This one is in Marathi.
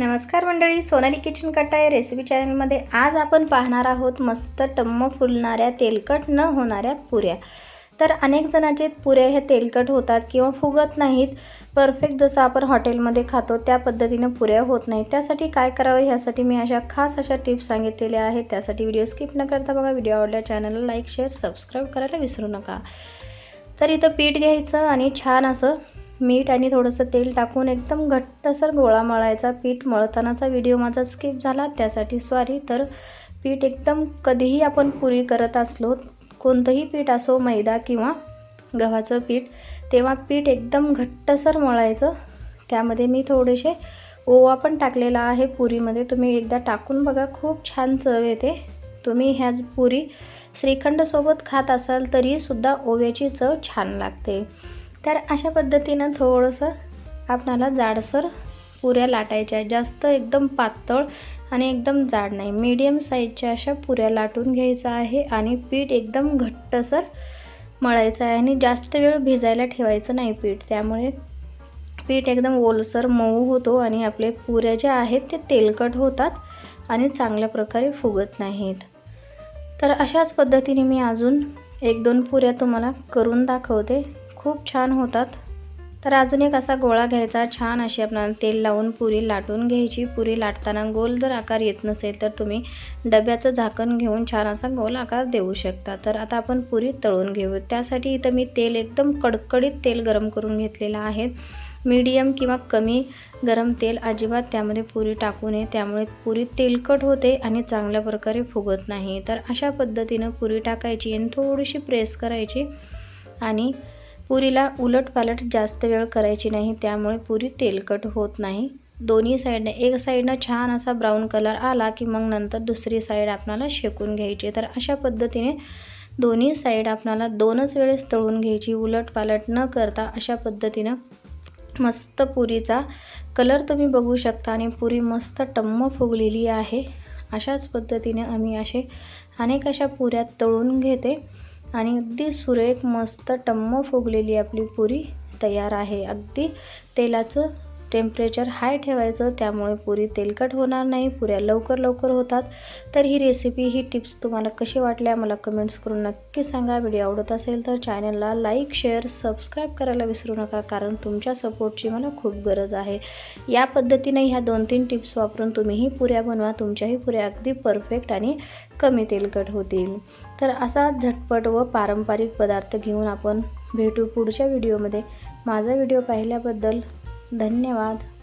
नमस्कार मंडळी सोनाली किचन कट्टा या रेसिपी चॅनलमध्ये आज आपण पाहणार आहोत मस्त टम्म फुलणाऱ्या तेलकट न होणाऱ्या पुऱ्या. तर अनेक जणांचे पुऱ्या ह्या तेलकट होतात किंवा फुगत नाहीत. परफेक्ट जसं आपण हॉटेलमध्ये खातो त्या पद्धतीनं पुऱ्या होत नाहीत. त्यासाठी काय करावं ह्यासाठी मी अशा खास अशा टिप्स सांगितलेल्या आहेत. त्यासाठी व्हिडिओ स्किप न करता बघा व्हिडिओ आवडल्या चॅनलला लाईक शेअर सबस्क्राईब करायला विसरू नका. तर इथं पीठ घ्यायचं आणि छान असं मीठ आणि थोडंसं तेल टाकून एकदम घट्टसर गोळा मळायचा. पीठ मळतानाचा व्हिडिओ माझा स्किप झाला त्यासाठी सॉरी तर पीठ एकदम कधीही आपण पुरी करत असलो कोणतंही पीठ असो मैदा किंवा गव्हाचं पीठ तेव्हा पीठ एकदम घट्टसर मळायचं. त्यामध्ये मी थोडेसे ओवा पण टाकलेला आहे पुरीमध्ये. तुम्ही एकदा टाकून बघा खूप छान चव येते. तुम्ही ह्याच पुरी श्रीखंडसोबत खात असाल तरीसुद्धा ओव्याची चव छान लागते. तर अशा पद्धतीनं थोडंसं आपणाला जाडसर पुऱ्या लाटायच्या आहेत. जास्त एकदम पातळ आणि एकदम जाड नाही. मीडियम साईजच्या अशा पुऱ्या लाटून घ्यायचा आहे आणि पीठ एकदम घट्टसर मळायचं आहे आणि जास्त वेळ भिजायला ठेवायचं नाही पीठ. त्यामुळे पीठ एकदम ओलसर मऊ होतो आणि आपले पुऱ्या ज्या आहेत ते तेलकट होतात आणि चांगल्या प्रकारे फुगत नाहीत. तर अशाच पद्धतीने मी अजून एक दोन पुऱ्या तुम्हाला करून दाखवते. खूप छान होतात. तर अजून एक असा गोळा घ्यायचा छान अशी आपण तेल लावून पुरी लाटून घ्यायची. पुरी लाटताना गोल जर आकार येत नसेल तर तुम्ही डब्याचं झाकण घेऊन छान असा गोल आकार देऊ शकता. तर आता आपण पुरी तळून घेऊ. त्यासाठी इथं मी तेल एकदम कडकडीत तेल गरम करून घेतलेलं आहे. मीडियम किंवा कमी गरम तेल अजिबात त्यामध्ये पुरी टाकू नये. त्यामुळे पुरी तेलकट होते आणि चांगल्या प्रकारे फुगत नाही. तर अशा पद्धतीनं पुरी टाकायची आणि थोडीशी प्रेस करायची आणि पुरीला उलटपालट जास्त वेळ करायची नाही त्यामुळे पुरी तेलकट होत नाही. दोन्ही साईडने एक साईडनं छान असा ब्राऊन कलर आला की मग नंतर दुसरी साईड आपणाला शेकून घ्यायची. तर अशा पद्धतीने दोन्ही साईड आपणाला दोनच वेळेस तळून घ्यायची. उलटपालट न करता अशा पद्धतीनं मस्त पुरीचा कलर तुम्ही बघू शकता आणि पुरी मस्त टम्म फुगलेली आहे. अशाच पद्धतीने आम्ही असे अनेक अशा पुऱ्या तळून घेते. आणि अगदी सुरेख मस्त टम्म फुगलेली आपली पुरी तयार आहे. अगदी तेलाचं टेम्परेचर हाय ठेवायचं त्यामुळे पुरी तेलकट होणार नाही पुऱ्या लवकर लवकर होतात. तर ही रेसिपी ही टिप्स तुम्हाला कशी वाटल्या मला कमेंट्स करून नक्की सांगा. व्हिडिओ आवडत असेल तर चॅनलला लाईक शेअर सबस्क्राईब करायला विसरू नका कारण तुमच्या सपोर्टची मला खूप गरज आहे. या पद्धतीने ह्या दोन तीन टिप्स वापरून तुम्हीही पुऱ्या बनवा तुमच्याही पुऱ्या अगदी परफेक्ट आणि कमी तेलकट होतील. तर असा झटपट व पारंपरिक पदार्थ घेऊन आपण भेटू पुढच्या व्हिडिओमध्ये माझा व्हिडिओ पाहिल्याबद्दल धन्यवाद.